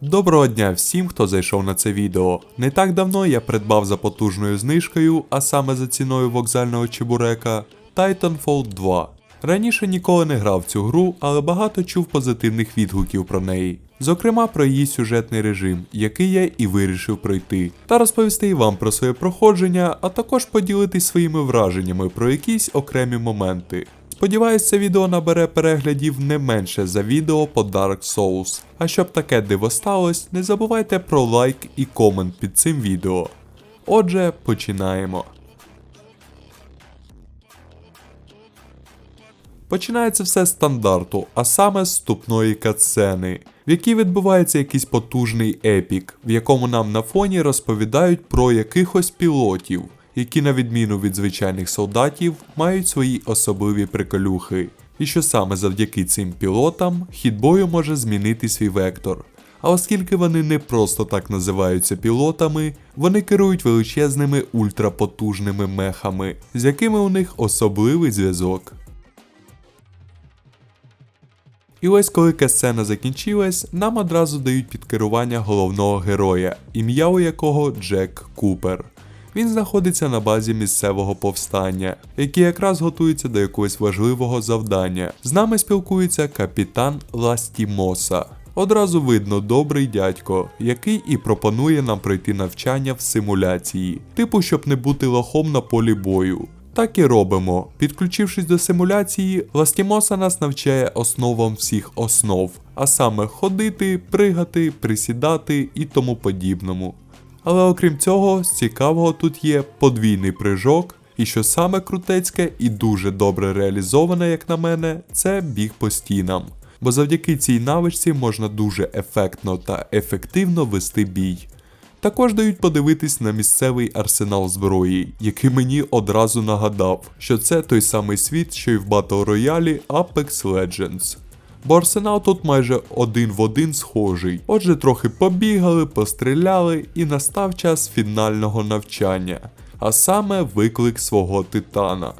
Доброго дня всім, хто зайшов на це відео. Не так давно я придбав за потужною знижкою, а саме за ціною вокзального чебурека, Titanfall 2. Раніше ніколи не грав цю гру, але багато чув позитивних відгуків про неї. Зокрема, про її сюжетний режим, який я і вирішив пройти, та розповісти і вам про своє проходження, а також поділитись своїми враженнями про якісь окремі моменти. Сподіваюсь, це відео набере переглядів не менше за відео по Dark Souls. А щоб таке диво сталося, не забувайте про лайк і комент під цим відео. Отже, починаємо. Починається все з стандарту, а саме з вступної катсцени, в якій відбувається якийсь потужний епік, в якому нам на фоні розповідають про якихось пілотів, які, на відміну від звичайних солдатів, мають свої особливі приколюхи. І що саме завдяки цим пілотам хід бою може змінити свій вектор. А оскільки вони не просто так називаються пілотами, вони керують величезними ультрапотужними мехами, з якими у них особливий зв'язок. І ось коли касцена закінчилась, нам одразу дають під керування головного героя, ім'я у якого Джек Купер. Він знаходиться на базі місцевого повстання, які якраз готуються до якогось важливого завдання. З нами спілкується капітан Ластімоса. Одразу видно добрий дядько, який і пропонує нам пройти навчання в симуляції, типу, щоб не бути лохом на полі бою. Так і робимо. Підключившись до симуляції, Ластімоса нас навчає основам всіх основ, а саме ходити, пригати, присідати і тому подібному. Але окрім цього, з цікавого тут є подвійний прыжок, і що саме крутецьке і дуже добре реалізоване, як на мене, це біг по стінам. Бо завдяки цій навичці можна дуже ефектно та ефективно вести бій. Також дають подивитись на місцевий арсенал зброї, який мені одразу нагадав, що це той самий світ, що й в Battle Royale Apex Legends. Бо арсенал тут майже один в один схожий. Отже, трохи побігали, постріляли і настав час фінального навчання, а саме виклик свого титана.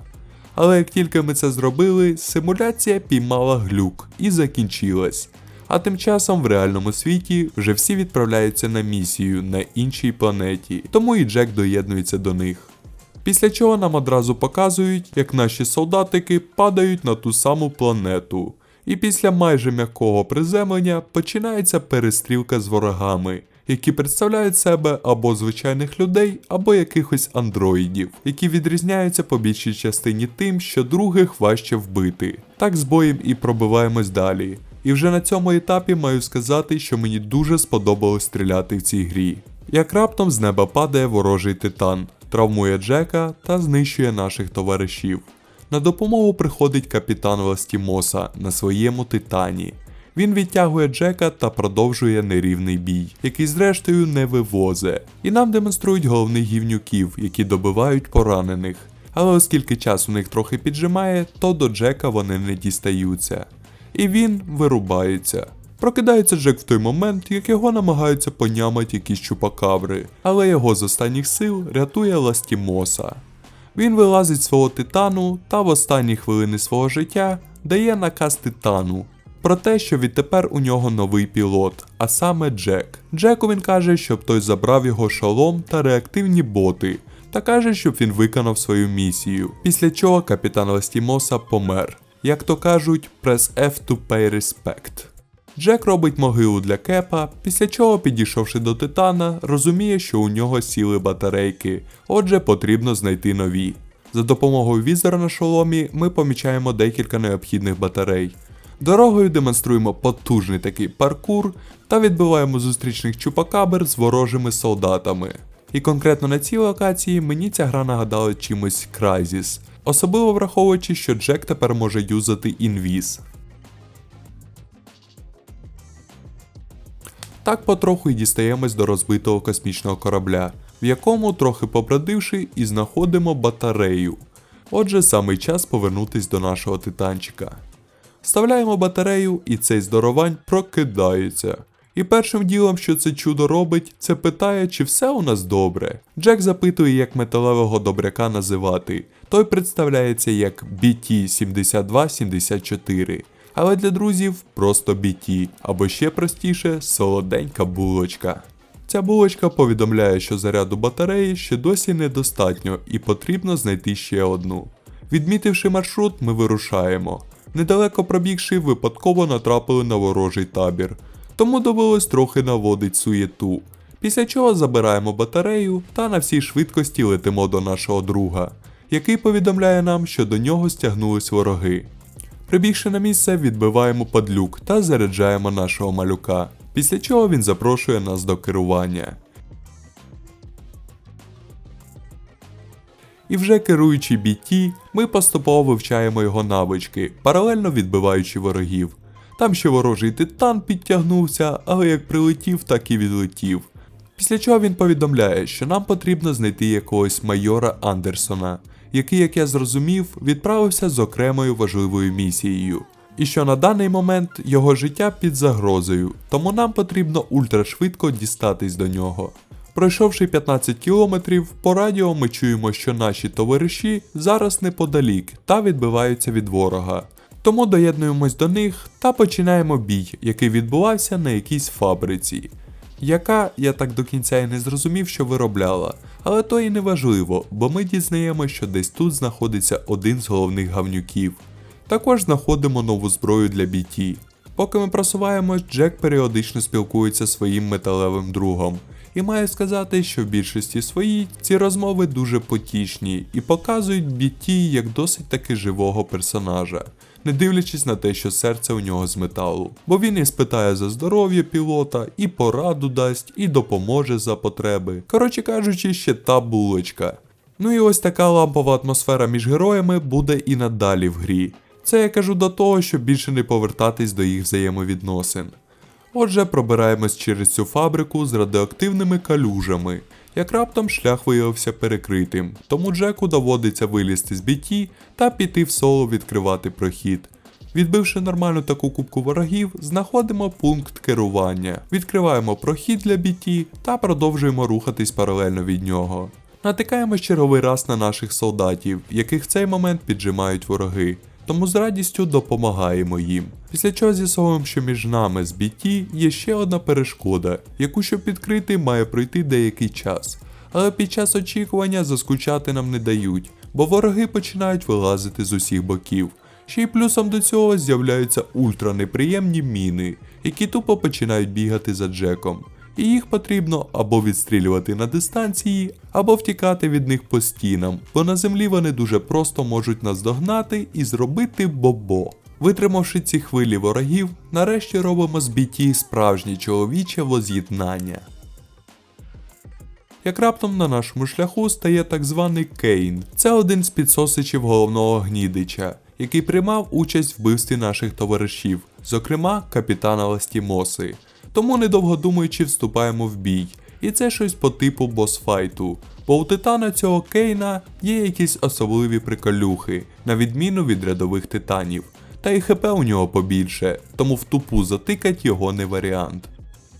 Але як тільки ми це зробили, симуляція піймала глюк і закінчилась. А тим часом в реальному світі вже всі відправляються на місію на іншій планеті, тому і Джек доєднується до них. Після чого нам одразу показують, як наші солдатики падають на ту саму планету. І після майже м'якого приземлення починається перестрілка з ворогами, які представляють себе або звичайних людей, або якихось андроїдів, які відрізняються по більшій частині тим, що других важче вбити. Так з боєм і пробиваємось далі. І вже на цьому етапі маю сказати, що мені дуже сподобалось стріляти в цій грі. Як раптом з неба падає ворожий титан, травмує Джека та знищує наших товаришів. На допомогу приходить капітан Ластімоса на своєму титані. Він відтягує Джека та продовжує нерівний бій, який зрештою не вивозе. І нам демонструють головних гівнюків, які добивають поранених. Але оскільки час у них трохи піджимає, то до Джека вони не дістаються. І він вирубається. Прокидається Джек в той момент, як його намагаються понямати якісь чупакабри, але його з останніх сил рятує Ластімоса. Він вилазить свого титану та в останні хвилини свого життя дає наказ титану про те, що відтепер у нього новий пілот, а саме Джек. Джеку він каже, щоб той забрав його шолом та реактивні боти, та каже, щоб він виконав свою місію. Після чого капітан Ластімоса помер. Як то кажуть, press F to pay respect. Джек робить могилу для Кепа, після чого, підійшовши до Титана, розуміє, що у нього сіли батарейки, отже, потрібно знайти нові. За допомогою візора на шоломі ми помічаємо декілька необхідних батарей. Дорогою демонструємо потужний такий паркур та відбиваємо зустрічних чупакабр з ворожими солдатами. І конкретно на цій локації мені ця гра нагадала чимось Crysis, особливо враховуючи, що Джек тепер може юзати інвіз. Так потроху й дістаємось до розбитого космічного корабля, в якому, трохи побродивши, і знаходимо батарею. Отже, саме час повернутись до нашого титанчика. Вставляємо батарею, і цей здоровань прокидається. І першим ділом, що це чудо робить, це питає, чи все у нас добре. Джек запитує, як металевого добряка називати. Той представляється як BT-7274, але для друзів просто BT, або ще простіше солоденька булочка. Ця булочка повідомляє, що заряду батареї ще досі недостатньо і потрібно знайти ще одну. Відмітивши маршрут, ми вирушаємо. Недалеко пробігши, випадково натрапили на ворожий табір, тому довелось трохи наводить суєту. Після чого забираємо батарею та на всій швидкості летимо до нашого друга, який повідомляє нам, що до нього стягнулись вороги. Прибігши на місце, відбиваємо падлюк та заряджаємо нашого малюка, після чого він запрошує нас до керування. І вже керуючи BT, ми поступово вивчаємо його навички, паралельно відбиваючи ворогів. Там ще ворожий титан підтягнувся, але як прилетів, так і відлетів. Після чого він повідомляє, що нам потрібно знайти якогось майора Андерсона, який, як я зрозумів, відправився з окремою важливою місією. І що на даний момент його життя під загрозою, тому нам потрібно ультрашвидко дістатись до нього. Пройшовши 15 кілометрів, по радіо ми чуємо, що наші товариші зараз неподалік та відбиваються від ворога. Тому доєднуємось до них та починаємо бій, який відбувався на якійсь фабриці. Яка я так до кінця і не зрозумів, що виробляла, але то і не важливо, бо ми дізнаємося, що десь тут знаходиться один з головних гавнюків. Також знаходимо нову зброю для BT. Поки ми просуваємось, Джек періодично спілкується зі своїм металевим другом. І маю сказати, що в більшості своїй ці розмови дуже потішні і показують BT як досить таки живого персонажа, не дивлячись на те, що серце у нього з металу. Бо він і спитає за здоров'я пілота, і пораду дасть, і допоможе за потреби. Коротше кажучи, ще та булочка. Ну і ось така лампова атмосфера між героями буде і надалі в грі. Це я кажу до того, щоб більше не повертатись до їх взаємовідносин. Отже, пробираємось через цю фабрику з радіоактивними калюжами, як раптом шлях виявився перекритим, тому Джеку доводиться вилізти з біті та піти в соло відкривати прохід. Відбивши нормальну таку кубку ворогів, знаходимо пункт керування, відкриваємо прохід для біті та продовжуємо рухатись паралельно від нього. Натикаємо черговий раз на наших солдатів, яких в цей момент піджимають вороги тому з радістю допомагаємо їм. Після чого з'ясовуємо, що між нами з BT є ще одна перешкода, яку щоб підкрити має пройти деякий час. Але під час очікування заскучати нам не дають, бо вороги починають вилазити з усіх боків. Ще й плюсом до цього з'являються ультранеприємні міни, які тупо починають бігати за Джеком. І їх потрібно або відстрілювати на дистанції, або втікати від них по стінам, бо на землі вони дуже просто можуть нас догнати і зробити бобо. Витримавши ці хвилі ворогів, нарешті робимо з BT справжнє чоловіче воз'єднання. Як раптом на нашому шляху стає так званий Кейн. Це один з підсосичів головного гнідича, який приймав участь в вбивстві наших товаришів, зокрема капітана Ластімоси. Тому недовго думаючи вступаємо в бій. І це щось по типу босфайту. Бо у титана цього Кейна є якісь особливі приколюхи, на відміну від рядових титанів. Та і ХП у нього побільше, тому в тупу затикать його не варіант.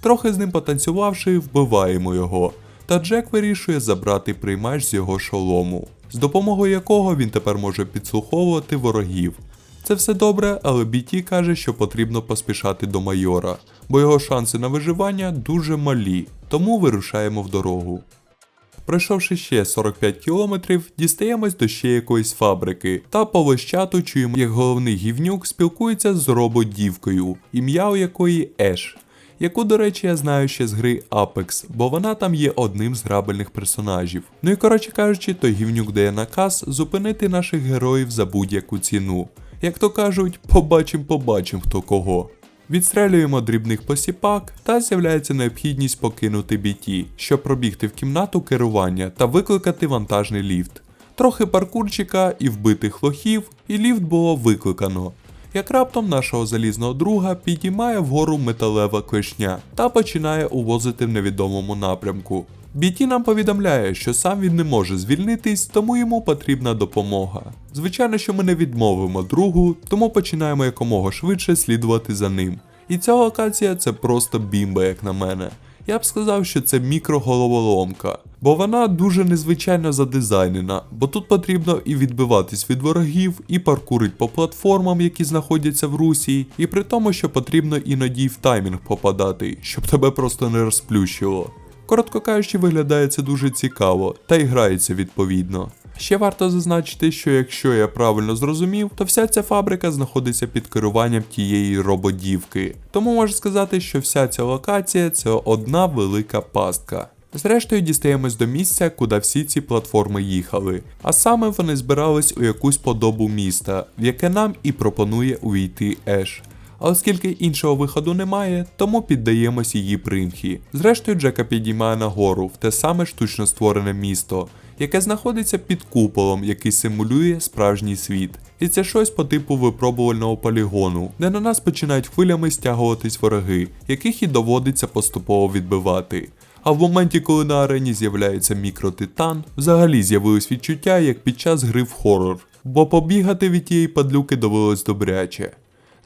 Трохи з ним потанцювавши, вбиваємо його, та Джек вирішує забрати приймач з його шолому, з допомогою якого він тепер може підслуховувати ворогів. Це все добре, але BT каже, що потрібно поспішати до майора, бо його шанси на виживання дуже малі, тому вирушаємо в дорогу. Пройшовши ще 45 кілометрів, дістаємось до ще якоїсь фабрики, та по весь чуємо, як головний гівнюк спілкується з рободівкою, ім'я у якої Еш, яку, до речі, я знаю ще з гри Apex, бо вона там є одним з грабельних персонажів. Ну і коротше кажучи, той гівнюк дає наказ зупинити наших героїв за будь-яку ціну. Як то кажуть, побачим побачим хто кого. Відстрелюємо дрібних посіпак та з'являється необхідність покинути BT, щоб пробігти в кімнату керування та викликати вантажний ліфт. Трохи паркурчика і вбитих лохів, і ліфт було викликано. Як раптом нашого залізного друга підіймає вгору металева клешня та починає увозити в невідомому напрямку. Біті нам повідомляє, що сам він не може звільнитись, тому йому потрібна допомога. Звичайно, що ми не відмовимо другу, тому починаємо якомога швидше слідувати за ним. І ця локація це просто бімба, як на мене. Я б сказав, що це мікроголоволомка. Бо вона дуже незвичайно задизайнена, бо тут потрібно і відбиватись від ворогів, і паркурить по платформам, які знаходяться в Русі, і при тому, що потрібно іноді в таймінг попадати, щоб тебе просто не розплющило. Коротко кажучи, виглядає це дуже цікаво, та й грається відповідно. Ще варто зазначити, що якщо я правильно зрозумів, то вся ця фабрика знаходиться під керуванням тієї рободівки. Тому можу сказати, що вся ця локація це одна велика пастка. Зрештою, дістаємось до місця, куди всі ці платформи їхали, а саме вони збирались у якусь подобу міста, в яке нам і пропонує увійти Еш. А оскільки іншого виходу немає, тому піддаємось її примхі. Зрештою, Джека підіймає нагору в те саме штучно створене місто, яке знаходиться під куполом, який симулює справжній світ. І це щось по типу випробувального полігону, де на нас починають хвилями стягуватись вороги, яких і доводиться поступово відбивати. А в моменті, коли на арені з'являється мікротитан, взагалі з'явилось відчуття, як під час гри в хорор, бо побігати від тієї падлюки довелось добряче.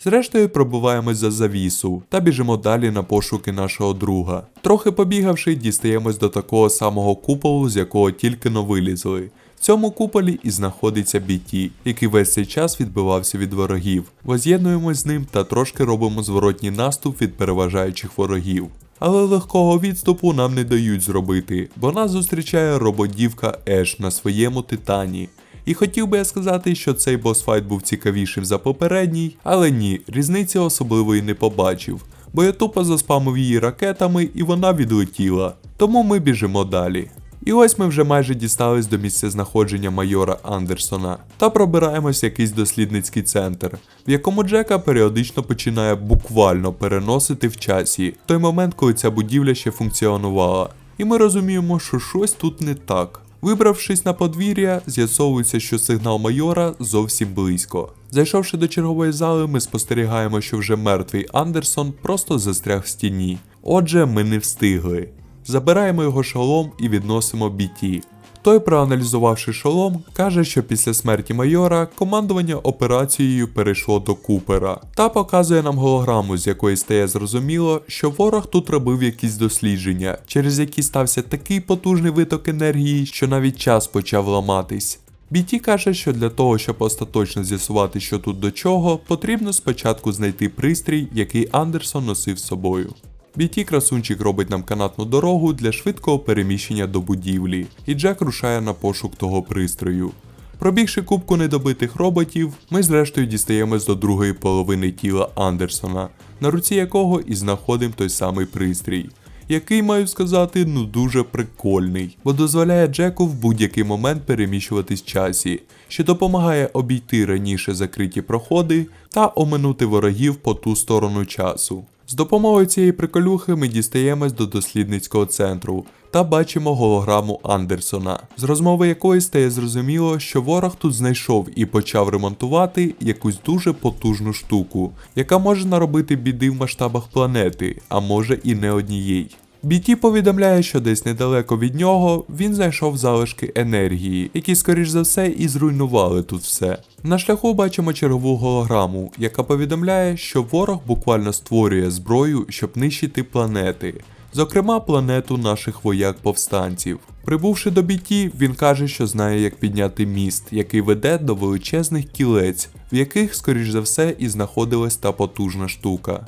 Зрештою, пробуваємось за завісу та біжимо далі на пошуки нашого друга. Трохи побігавши, дістаємось до такого самого куполу, з якого тільки но вилізли. В цьому куполі і знаходиться BT, який весь цей час відбивався від ворогів. Воз'єднуємось з ним та трошки робимо зворотній наступ від переважаючих ворогів. Але легкого відступу нам не дають зробити, бо нас зустрічає рободівка Еш на своєму титані. І хотів би я сказати, що цей босфайт був цікавішим за попередній, але ні, різниці особливої не побачив, бо я тупо заспамив її ракетами і вона відлетіла. Тому ми біжимо далі. І ось ми вже майже дістались до місця знаходження майора Андерсона та пробираємось в якийсь дослідницький центр, в якому Джека періодично починає буквально переносити в часі в той момент, коли ця будівля ще функціонувала. І ми розуміємо, що щось тут не так. Вибравшись на подвір'я, з'ясовується, що сигнал майора зовсім близько. Зайшовши до чергової зали, ми спостерігаємо, що вже мертвий Андерсон просто застряг в стіні. Отже, ми не встигли. Забираємо його шолом і відносимо біті. Той, проаналізувавши шолом, каже, що після смерті майора командування операцією перейшло до Купера та показує нам голограму, з якої стає зрозуміло, що ворог тут робив якісь дослідження, через які стався такий потужний виток енергії, що навіть час почав ламатись. Біті каже, що для того, щоб остаточно з'ясувати, що тут до чого, потрібно спочатку знайти пристрій, який Андерсон носив з собою. BT красунчик робить нам канатну дорогу для швидкого переміщення до будівлі, і Джек рушає на пошук того пристрою. Пробігши кубку недобитих роботів, ми зрештою дістаємось до другої половини тіла Андерсона, на руці якого і знаходимо той самий пристрій, який, маю сказати, ну дуже прикольний, бо дозволяє Джеку в будь-який момент переміщуватись часі, що допомагає обійти раніше закриті проходи та оминути ворогів по ту сторону часу. З допомогою цієї приколюхи ми дістаємось до дослідницького центру та бачимо голограму Андерсона, з розмови якої стає зрозуміло, що ворог тут знайшов і почав ремонтувати якусь дуже потужну штуку, яка може наробити біди в масштабах планети, а може і не однієї. BT повідомляє, що десь недалеко від нього він знайшов залишки енергії, які, скоріш за все, і зруйнували тут все. На шляху бачимо чергову голограму, яка повідомляє, що ворог буквально створює зброю, щоб нищити планети. Зокрема, планету наших вояк-повстанців. Прибувши до біті, він каже, що знає, як підняти міст, який веде до величезних кілець, в яких, скоріш за все, і знаходилась та потужна штука.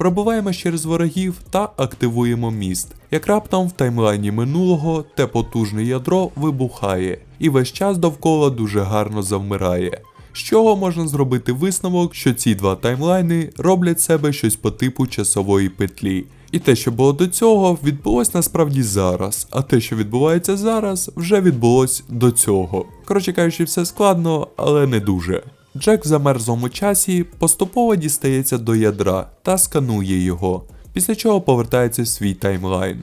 Пробуваємо через ворогів та активуємо міст. Як раптом в таймлайні минулого те потужне ядро вибухає, і весь час довкола дуже гарно завмирає. З чого можна зробити висновок, що ці два таймлайни роблять себе щось по типу часової петлі. І те, що було до цього, відбулось насправді зараз, а те, що відбувається зараз, вже відбулось до цього. Коротше кажучи, все складно, але не дуже. Джек в замерзлому часі поступово дістається до ядра та сканує його, після чого повертається в свій таймлайн.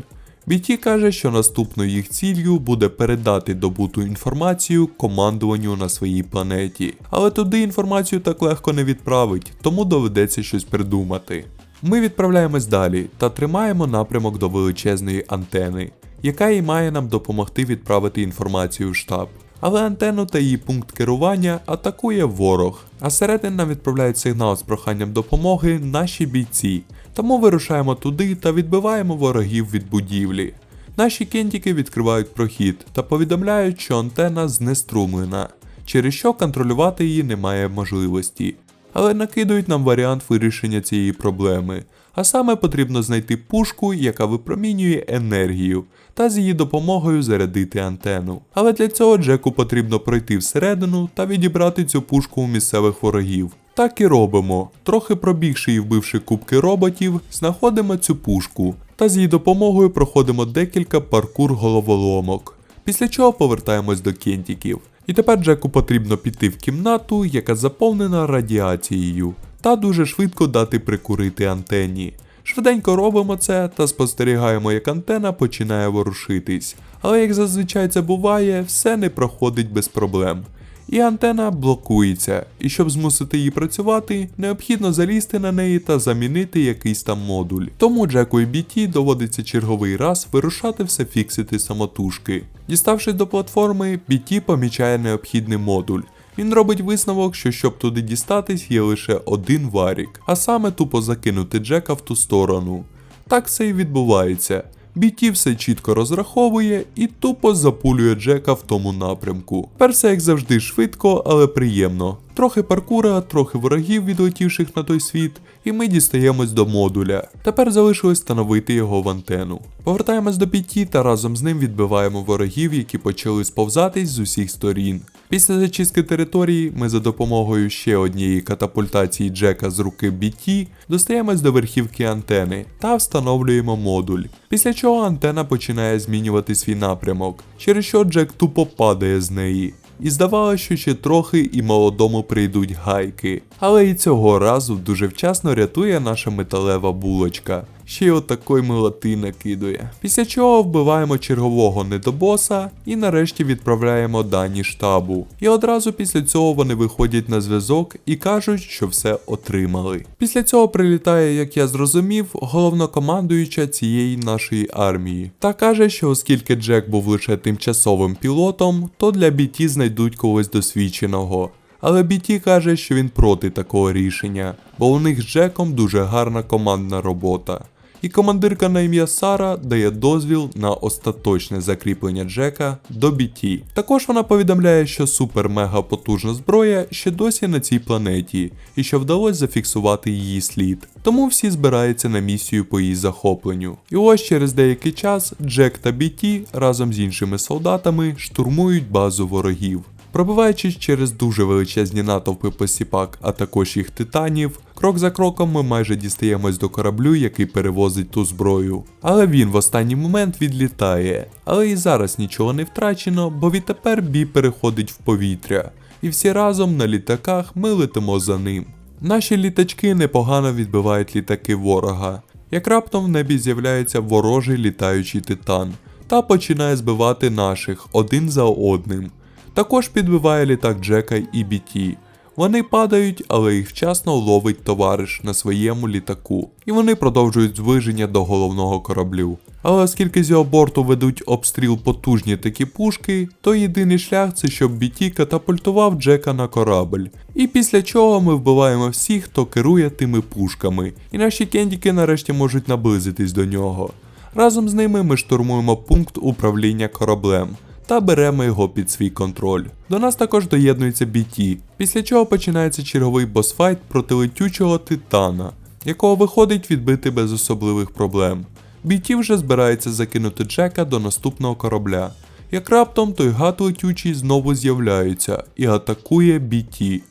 BT каже, що наступною їх ціллю буде передати добуту інформацію командуванню на своїй планеті, але туди інформацію так легко не відправить, тому доведеться щось придумати. Ми відправляємось далі та тримаємо напрямок до величезної антени, яка і має нам допомогти відправити інформацію в штаб. Але антенну та її пункт керування атакує ворог, а зсередини нам відправляють сигнал з проханням допомоги наші бійці. Тому вирушаємо туди та відбиваємо ворогів від будівлі. Наші кентіки відкривають прохід та повідомляють, що антенна знеструмлена, через що контролювати її немає можливості. Але накидують нам варіант вирішення цієї проблеми. А саме потрібно знайти пушку, яка випромінює енергію, та з її допомогою зарядити антенну. Але для цього Джеку потрібно пройти всередину та відібрати цю пушку у місцевих ворогів. Так і робимо. Трохи пробігши і вбивши кубки роботів, знаходимо цю пушку та з її допомогою проходимо декілька паркур головоломок. Після чого повертаємось до кентіків. І тепер Джеку потрібно піти в кімнату, яка заповнена радіацією, та дуже швидко дати прикурити антенні. Швиденько робимо це та спостерігаємо, як антена починає ворушитись. Але як зазвичай це буває, все не проходить без проблем. І антена блокується, і щоб змусити її працювати, необхідно залізти на неї та замінити якийсь там модуль. Тому Джеку і BT доводиться черговий раз вирушати все фіксити самотужки. Діставшись до платформи, BT помічає необхідний модуль. Він робить висновок, що щоб туди дістатись, є лише один варік, а саме тупо закинути Джека в ту сторону. Так все і відбувається. BT все чітко розраховує і тупо запулює Джека в тому напрямку. Тепер як завжди швидко, але приємно. Трохи паркура, трохи ворогів, відлетівших на той світ, і ми дістаємось до модуля. Тепер залишилось встановити його в антенну. Повертаємось до Піті та разом з ним відбиваємо ворогів, які почали сповзатись з усіх сторін. Після зачистки території ми за допомогою ще однієї катапультації Джека з руки BT достаємось до верхівки антени та встановлюємо модуль. Після чого антена починає змінювати свій напрямок, через що Джек тупо падає з неї. І здавалося, що ще трохи і молодому прийдуть гайки. Але і цього разу дуже вчасно рятує наша металева булочка. Ще й отакої милоти накидує. Після чого вбиваємо чергового недобоса і нарешті відправляємо дані штабу. І одразу після цього вони виходять на зв'язок і кажуть, що все отримали. Після цього прилітає, як я зрозумів, головнокомандуюча цієї нашої армії. Та каже, що оскільки Джек був лише тимчасовим пілотом, то для BT знайдуть когось досвідченого. Але BT каже, що він проти такого рішення, бо у них з Джеком дуже гарна командна робота. І командирка на ім'я Сара дає дозвіл на остаточне закріплення Джека до BT. Також вона повідомляє, що супер-мега потужна зброя ще досі на цій планеті, і що вдалося зафіксувати її слід. Тому всі збираються на місію по її захопленню. І ось через деякий час Джек та BT разом з іншими солдатами штурмують базу ворогів. Пробиваючись через дуже величезні натовпи посіпак, а також їх титанів, крок за кроком ми майже дістаємось до кораблю, який перевозить ту зброю. Але він в останній момент відлітає. Але і зараз нічого не втрачено, бо відтепер бій переходить в повітря. І всі разом на літаках ми летимо за ним. Наші літачки непогано відбивають літаки ворога. Як раптом в небі з'являється ворожий літаючий титан та починає збивати наших один за одним. Також підбиває літак Джека і BT. Вони падають, але їх вчасно ловить товариш на своєму літаку, і вони продовжують звиження до головного кораблю. Але оскільки з його борту ведуть обстріл потужні такі пушки, то єдиний шлях це щоб BT катапультував Джека на корабль. І після чого ми вбиваємо всіх, хто керує тими пушками, і наші кендіки нарешті можуть наблизитись до нього. Разом з ними ми штурмуємо пункт управління кораблем та беремо його під свій контроль. До нас також доєднується BT, після чого починається черговий босфайт проти летючого титана, якого виходить відбити без особливих проблем. BT вже збирається закинути Джека до наступного корабля. Як раптом той гад летючий знову з'являється і атакує BT.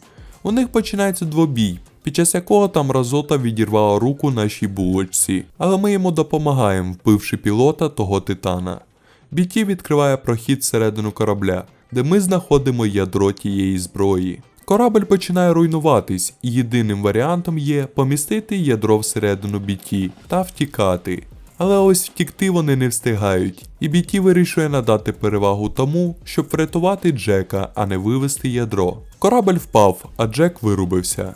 У них починається двобій, під час якого там разота відірвала руку нашій булочці, але ми йому допомагаємо, вбивши пілота того титана. BT відкриває прохід всередину корабля, де ми знаходимо ядро тієї зброї. Корабль починає руйнуватись, і єдиним варіантом є помістити ядро всередину BT та втікати. Але ось втікти вони не встигають, і BT вирішує надати перевагу тому, щоб врятувати Джека, а не вивести ядро. Корабль впав, а Джек вирубився.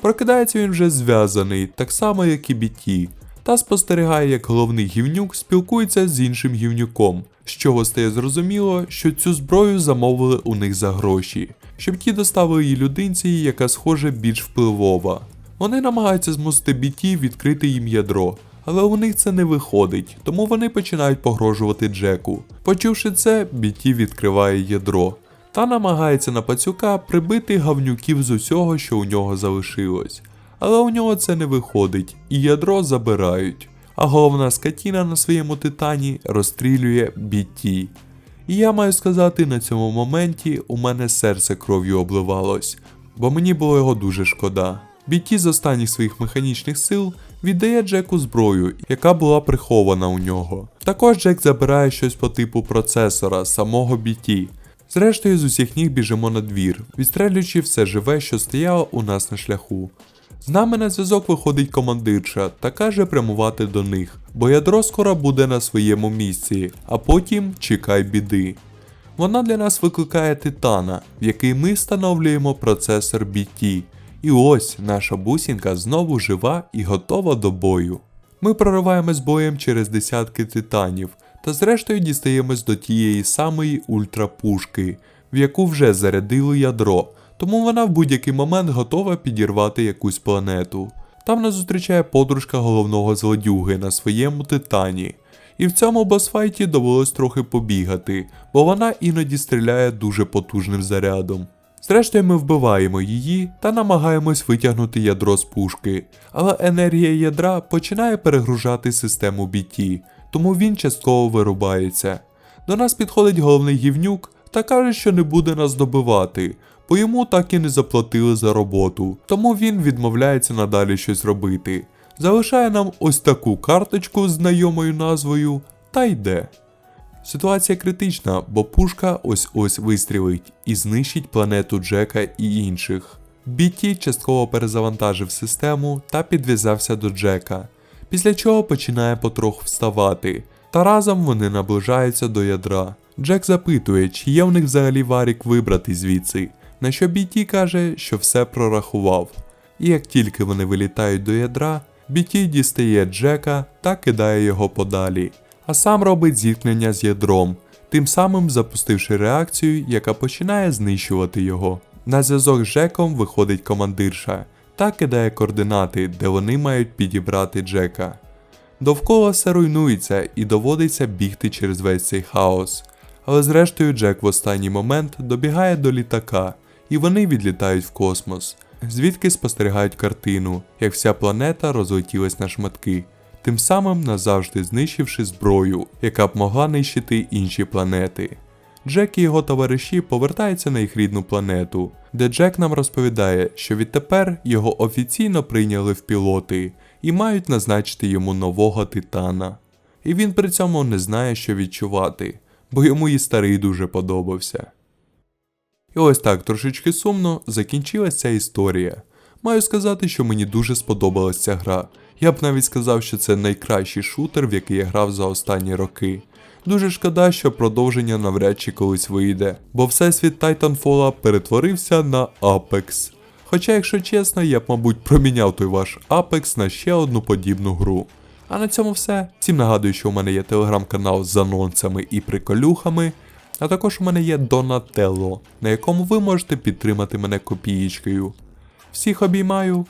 Прокидається він вже зв'язаний, так само як і BT, та спостерігає, як головний гівнюк спілкується з іншим гівнюком, з чого стає зрозуміло, що цю зброю замовили у них за гроші, щоб ті доставили її людинці, яка схоже більш впливова. Вони намагаються змусити BT відкрити їм ядро, але у них це не виходить, тому вони починають погрожувати Джеку. Почувши це, BT відкриває ядро та намагається на пацюка прибити гавнюків з усього, що у нього залишилось. Але у нього це не виходить, і ядро забирають. А головна скотіна на своєму титані розстрілює BT. І я маю сказати, на цьому моменті у мене серце кров'ю обливалось, бо мені було його дуже шкода. BT з останніх своїх механічних сил віддає Джеку зброю, яка була прихована у нього. Також Джек забирає щось по типу процесора самого BT. Зрештою, з усіх ніг біжимо на двір, відстрелюючи все живе, що стояло у нас на шляху. З нами на зв'язок виходить командирша та каже прямувати до них, бо ядро скоро буде на своєму місці, а потім чекай біди. Вона для нас викликає титана, в який ми встановлюємо процесор BT. І ось наша бусінка знову жива і готова до бою. Ми прориваємось боєм через десятки титанів та зрештою дістаємось до тієї самої ультрапушки, в яку вже зарядили ядро, тому вона в будь-який момент готова підірвати якусь планету. Там нас зустрічає подружка головного злодюги на своєму титані. І в цьому босфайті довелось трохи побігати, бо вона іноді стріляє дуже потужним зарядом. Зрештою, ми вбиваємо її та намагаємось витягнути ядро з пушки, але енергія ядра починає перегружати систему BT, тому він частково вирубається. До нас підходить головний гівнюк та каже, що не буде нас добивати, бо йому так і не заплатили за роботу, тому він відмовляється надалі щось робити. Залишає нам ось таку карточку з знайомою назвою та йде. Ситуація критична, бо пушка ось-ось вистрілить і знищить планету Джека і інших. BT частково перезавантажив систему та підв'язався до Джека, після чого починає потроху вставати, та разом вони наближаються до ядра. Джек запитує, чи є в них взагалі варік вибрати звідси, на що BT каже, що все прорахував. І як тільки вони вилітають до ядра, BT дістає Джека та кидає його подалі а сам робить зіткнення з ядром, тим самим запустивши реакцію, яка починає знищувати його. На зв'язок з Джеком виходить командирша та кидає координати, де вони мають підібрати Джека. Довкола все руйнується і доводиться бігти через весь цей хаос. Але зрештою Джек в останній момент добігає до літака, і вони відлітають в космос, звідки спостерігають картину, як вся планета розлетілась на шматки тим самим назавжди знищивши зброю, яка б могла нищити інші планети. Джек і його товариші повертаються на їх рідну планету, де Джек нам розповідає, що відтепер його офіційно прийняли в пілоти і мають назначити йому нового титана. І він при цьому не знає, що відчувати, бо йому і старий дуже подобався. І ось так трошечки сумно закінчилася ця історія. Маю сказати, що мені дуже сподобалася ця гра. Я б навіть сказав, що це найкращий шутер, в який я грав за останні роки. Дуже шкода, що продовження навряд чи колись вийде, бо всесвіт Titanfall перетворився на Apex. Хоча, якщо чесно, я б, мабуть, проміняв той ваш Apex на ще одну подібну гру. А на цьому все. Всім нагадую, що у мене є телеграм-канал з анонсами і приколюхами, а також у мене є Донателло, на якому ви можете підтримати мене копієчкою. Всіх обіймаю,